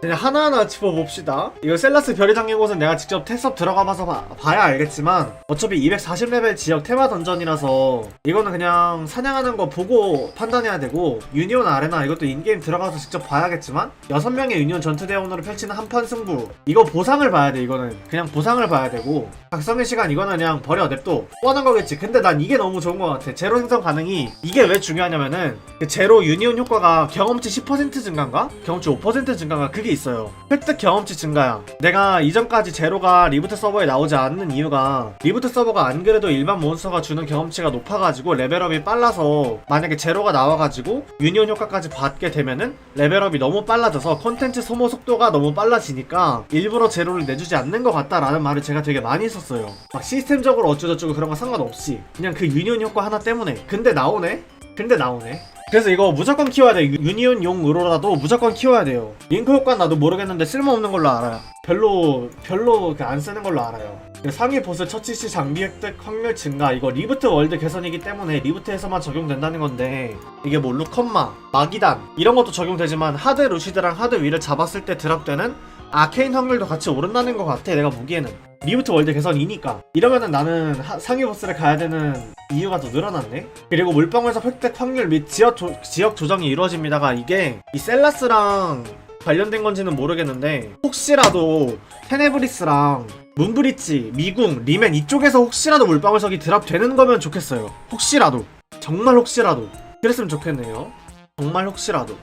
그냥 하나하나 짚어봅시다. 이거 셀라스 별이 담긴 곳은 내가 직접 테스업 들어가봐서 봐, 봐야 알겠지만 어차피 240레벨 지역 테마 던전이라서 이거는 그냥 사냥하는 거 보고 판단해야 되고 유니온 아레나 이것도 인게임 들어가서 직접 봐야겠지만 6명의 유니온 전투대원으로 펼치는 한판 승부. 이거 보상을 봐야 돼 이거는. 그냥 보상을 봐야 되고. 각성의 시간 이거는 그냥 버려 냅둬. 뻔한 거겠지. 근데 난 이게 너무 좋은 것 같아. 제로 생성 가능이 이게 왜 중요하냐면은 그 제로 유니온 효과가 경험치 10% 증가인가? 경험치 5% 증가인가? 그게 있어요. 획득 경험치 증가야. 내가 이전까지 제로가 리부트 서버에 나오지 않는 이유가 리부트 서버가 안 그래도 일반 몬스터가 주는 경험치가 높아가지고 레벨업이 빨라서 만약에 제로가 나와가지고 유니온 효과까지 받게 되면은 레벨업이 너무 빨라져서 콘텐츠 소모 속도가 너무 빨라지니까 일부러 제로를 내주지 않는 것 같다라는 말을 제가 되게 많이 썼어요. 막 시스템적으로 어쩌고저쩌고 그런 거 상관없이 그냥 그 유니온 효과 하나 때문에. 근데 나오네? 근데 나오네 그래서 이거 무조건 키워야 돼. 유- 유니온 용으로라도 무조건 키워야 돼요. 링크 효과는 나도 모르겠는데 쓸모없는 걸로 알아요. 별로 별로 그안 쓰는 걸로 알아요. 그 상위 보스 처치 시 장비 획득 확률 증가 이거 리부트 월드 개선이기 때문에 리부트에서만 적용된다는 건데 이게 뭐 루컨마, 마기단 이런 것도 적용되지만 하드 루시드랑 하드 위를 잡았을 때 드랍되는 아케인 확률도 같이 오른다는 것 같아 내가 보기에는. 리부트 월드 개선이니까. 이러면은 나는 하- 상위 보스를 가야 되는 이유가 더 늘어났네. 그리고 물방울에서 획득 확률 및 지역, 조, 지역 조정이 이루어집니다가 이게 이 셀라스랑 관련된 건지는 모르겠는데 혹시라도 테네브리스랑 문브리치, 미궁, 리멘 이쪽에서 혹시라도 물방울석이 드랍되는 거면 좋겠어요. 혹시라도. 정말 혹시라도. 그랬으면 좋겠네요. 정말 혹시라도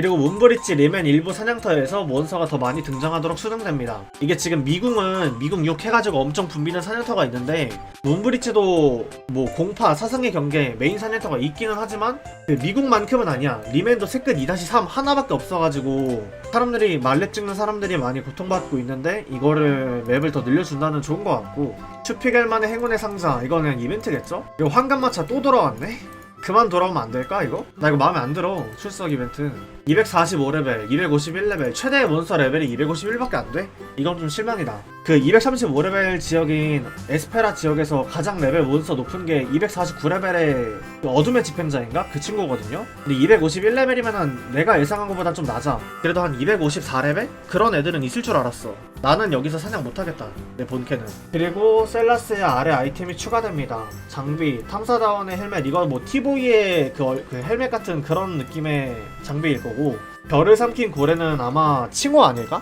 그리고 문브리치 리멘 일부 사냥터에서 몬스터가 더 많이 등장하도록 수정됩니다. 이게 지금 미궁은 미궁 6 해가지고 엄청 붐비는 사냥터가 있는데 문브리치도 뭐 공파 사성의 경계 메인 사냥터가 있기는 하지만 그 미궁만큼은 아니야. 리멘도 세끝 2-3 하나밖에 없어가지고 사람들이 말렙 찍는 사람들이 많이 고통받고 있는데 이거를 맵을 더 늘려준다는 좋은 것 같고 슈피겔만의 행운의 상자 이거는 이벤트겠죠? 그리고 황금마차 또 돌아왔네? 그만 돌아오면 안 될까 이거? 나 이거 마음에 안 들어 출석 이벤트 245레벨 251레벨 최대 몬스터 레벨이 251밖에 안 돼? 이건 좀 실망이다 그 235레벨 지역인 에스페라 지역에서 가장 레벨 몬스터 높은 게 249레벨의 어둠의 집행자인가? 그 친구거든요 근데 251레벨이면은 내가 예상한 것보다 좀 낮아 그래도 한 254레벨? 그런 애들은 있을 줄 알았어 나는 여기서 사냥 못하겠다 내 본캐는 그리고 셀라스의 아래 아이템이 추가됩니다 장비 탐사다원의 헬멧 이건 뭐 티보이의 그, 얼- 그 헬멧 같은 그런 느낌의 장비일 거고 별을 삼킨 고래는 아마 칭호 아닐까?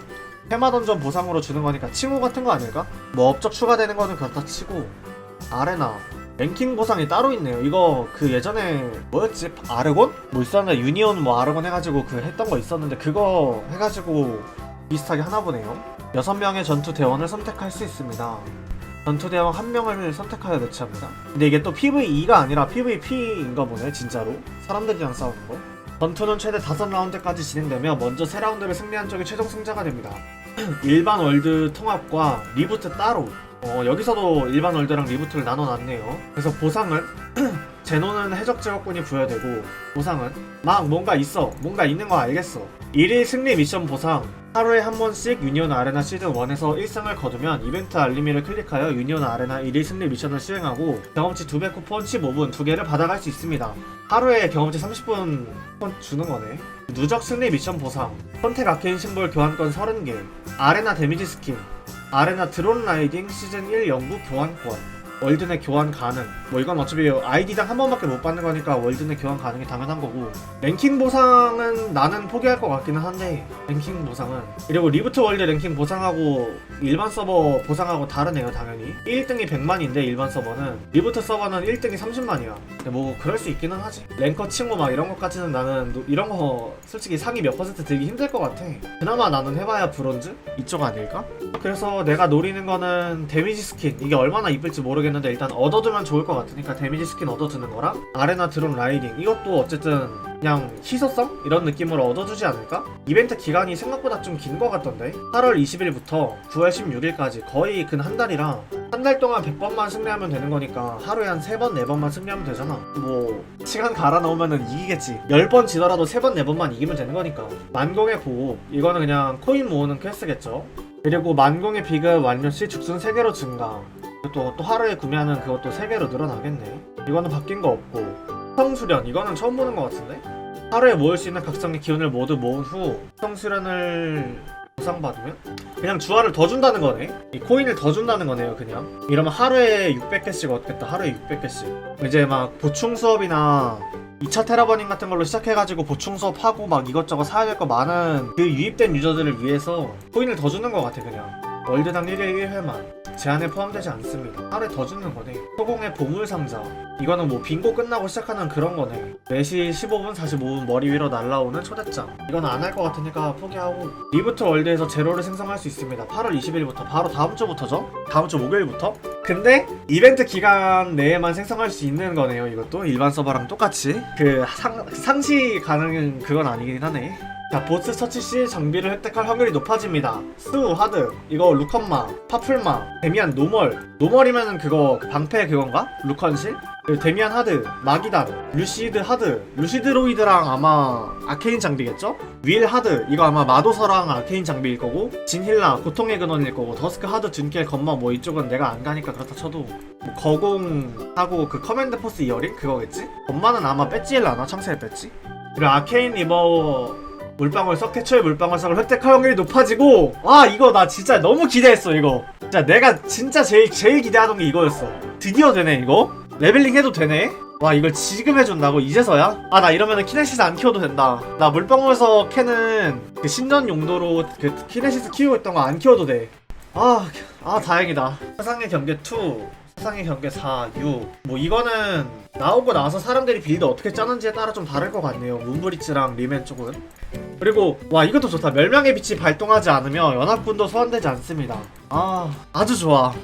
테마 던전 보상으로 주는 거니까 칭호 같은 거 아닐까? 뭐 업적 추가되는 거는 그렇다 치고 아레나 랭킹 보상이 따로 있네요. 이거 그 예전에 뭐였지? 아르곤? 뭐 있었는데 유니온 뭐 아르곤 해가지고 그 했던 거 있었는데 그거 해가지고 비슷하게 하나 보네요. 6명의 전투 대원을 선택할 수 있습니다. 전투 대원 한 명을 선택하여 배치합니다. 근데 이게 또 PVE가 아니라 PVP인가 보네, 진짜로. 사람들이랑 싸우는 거. 전투는 최대 5라운드까지 진행되며 먼저 3라운드를 승리한 쪽이 최종 승자가 됩니다. 일반 월드 통합과 리부트 따로. 어, 여기서도 일반 월드랑 리부트를 나눠놨네요. 그래서 보상은 제노는 해적 제국군이 부여되고 보상은 막 뭔가 있어. 뭔가 있는 거 알겠어. 1일 승리 미션 보상 하루에 한 번씩 유니온 아레나 시즌 1에서 1승을 거두면 이벤트 알림이를 클릭하여 유니온 아레나 1일 승리 미션을 수행하고 경험치 2배 쿠폰 15분 2개를 받아갈 수 있습니다. 하루에 경험치 30분 쿠폰 주는 거네. 누적 승리 미션 보상. 선택 아케인 심볼 교환권 30개. 아레나 데미지 스킨. 아레나 드론 라이딩 시즌 1 연구 교환권 월드 내 교환 가능. 뭐 이건 어차피 아이디당 한 번밖에 못 받는 거니까 월드 내 교환 가능이 당연한 거고. 랭킹 보상은 나는 포기할 것 같기는 한데 랭킹 보상은. 그리고 리부트 월드 랭킹 보상하고 일반 서버 보상하고 다르네요 당연히. 1등이 100만인데 일반 서버는. 리부트 서버는 1등이 30만이야. 근데 뭐 그럴 수 있기는 하지. 랭커 칭호 막 이런 것까지는 나는 노- 이런 거 솔직히 상위 몇 퍼센트 들기 힘들 것 같아. 그나마 나는 해봐야 브론즈? 이쪽 아닐까? 그래서 내가 노리는 거는 데미지 스킨. 이게 얼마나 이쁠지 모르겠 는데 일단 얻어두면 좋을 것 같으니까 데미지 스킨 얻어두는 거랑 아레나 드론 라이딩. 이것도 어쨌든 그냥 희소성? 이런 느낌으로 얻어주지 않을까? 이벤트 기간이 생각보다 좀 긴 것 같던데. 8월 20일부터 9월 16일까지 거의 근 한 달이라 한 달 동안 100번만 승리하면 되는 거니까 하루에 한 3번, 4번만 승리하면 되잖아. 뭐 시간 갈아 넣으면 이기겠지. 10번 지더라도 3번, 4번만 이기면 되는 거니까. 만공의 보호. 이거는 그냥 코인 모으는 퀘스트겠죠. 그리고 만공의 비급 완료 시 죽순 3개로 증가 또, 또 하루에 구매하는 그것도 3개로 늘어나겠네 이거는 바뀐 거 없고. 성수련 이거는 처음 보는 것 같은데? 하루에 모을 수 있는 각성의 기운을 모두 모은 후 성수련을 보상 받으면 그냥 주화를 더 준다는 거네? 이 코인을 더 준다는 거네요 그냥. 이러면 하루에 600개씩 얻겠다 하루에 600개씩. 이제 막 보충 수업이나 2차 테라버닝 같은 걸로 시작해가지고 보충 수업하고 막 이것저것 사야 될 거 많은 그 유입된 유저들을 위해서 코인을 더 주는 것 같아 그냥. 월드당 1일 1회만 제한에 포함되지 않습니다. 하루에 더 주는 거네. 소공의 보물 상자. 이거는 뭐 빙고 끝나고 시작하는 그런 거네. 4시 15분 45분 머리 위로 날라오는 초대장. 이건 안 할 것 같으니까 포기하고. 리부트 월드에서 제로를 생성할 수 있습니다. 8월 20일부터. 바로 다음 주부터죠? 다음 주 목요일부터? 근데 이벤트 기간 내에만 생성할 수 있는 거네요 이것도. 일반 서버랑 똑같이. 그 상, 상시 가능은 그건 아니긴 하네 자 보스 처치 시 장비를 획득할 확률이 높아집니다 스우 하드 이거 루컨마 파풀마 데미안 노멀 노멀이면은 그거 그 방패 그건가? 루컨실? 그리고 데미안 하드 마기단 루시드 하드 루시드로이드랑 아마 아케인 장비겠죠? 윌 하드 이거 아마 마도서랑 아케인 장비일 거고 진힐라 고통의 근원일 거고 더스크 하드 둔켈 건마 뭐 이쪽은 내가 안 가니까 그렇다 쳐도 뭐 거공하고 그 커맨드 포스 이어링 그거겠지? 건마는 아마 배지일라나 창세의 배지? 그리고 아케인 리버 물방울 석 태초의 물방울 석을 획득할 확률이 높아지고 와 이거 나 진짜 너무 기대했어 이거. 진짜 내가 진짜 제일 제일 기대하던 게 이거였어. 드디어 되네 이거? 레벨링 해도 되네? 와 이걸 지금 해준다고? 이제서야? 아 나 이러면은 키네시스 안 키워도 된다. 나 물방울석 캐는 그 신전 용도로 그 키네시스 키우고 있던 거 안 키워도 돼아 아 다행이다. 세상의 경계 2 세상의 경계 4, 6. 뭐 이거는 나오고 나서 사람들이 빌드 어떻게 짜는지에 따라 좀 다를 것 같네요. 문브리츠랑 리맨 쪽은. 그리고 와 이것도 좋다. 멸망의 빛이 발동하지 않으며 연합군도 소환되지 않습니다. 아 아주 좋아.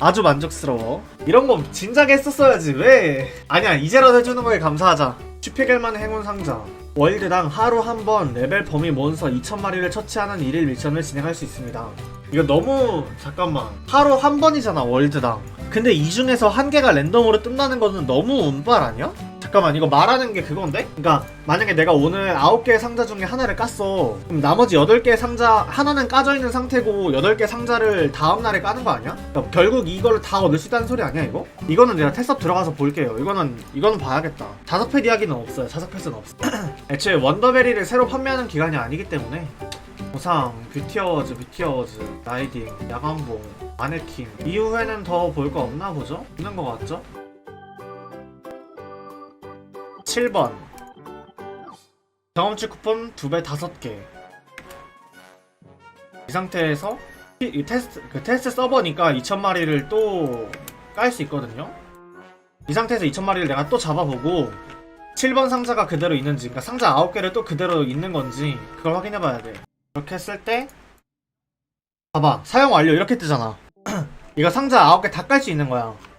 아주 만족스러워. 이런 거 진작에 했었어야지 왜? 아니야 이제라도 해주는 거에 감사하자. 슈피겔만의 행운 상자. 월드당 하루 한 번 레벨 범위 몬스터 2,000마리를 처치하는 일일 미션을 진행할 수 있습니다. 이거 너무 잠깐만 하루 한 번이잖아 월드당. 근데 이 중에서 한 개가 랜덤으로 뜬다는 거는 너무 운빨 아니야? 잠깐만 이거 말하는 게 그건데? 그러니까 만약에 내가 오늘 9개의 상자 중에 하나를 깠어 그럼 나머지 8개의 상자 하나는 까져 있는 상태고 8개 상자를 다음 날에 까는 거 아니야? 그러니까 결국 이거를 다 얻을 수 있다는 소리 아니야 이거? 이거는 내가 테스업 들어가서 볼게요 이거는 이거는 봐야겠다 자석펫 이야기는 없어요 자석펫은 없어 애초에 원더베리를 새로 판매하는 기간이 아니기 때문에 보상, 뷰티 어워즈, 뷰티 어워즈, 라이딩, 야광봉, 마네킹. 이후에는 더 볼 거 없나 보죠? 있는 거 같죠? 7번. 경험치 쿠폰 2배 5개. 이 상태에서 이- 이 테스트 그 테스트 서버니까 2,000마리를 또 깔 수 있거든요. 이 상태에서 2,000마리를 내가 또 잡아보고 7번 상자가 그대로 있는지 그러니까 상자 9개를 또 그대로 있는 건지 그걸 확인해 봐야 돼. 이렇게 했을 때 봐봐. 사용 완료 이렇게 뜨잖아 이거 상자 9개 다 깔 수 있는 거야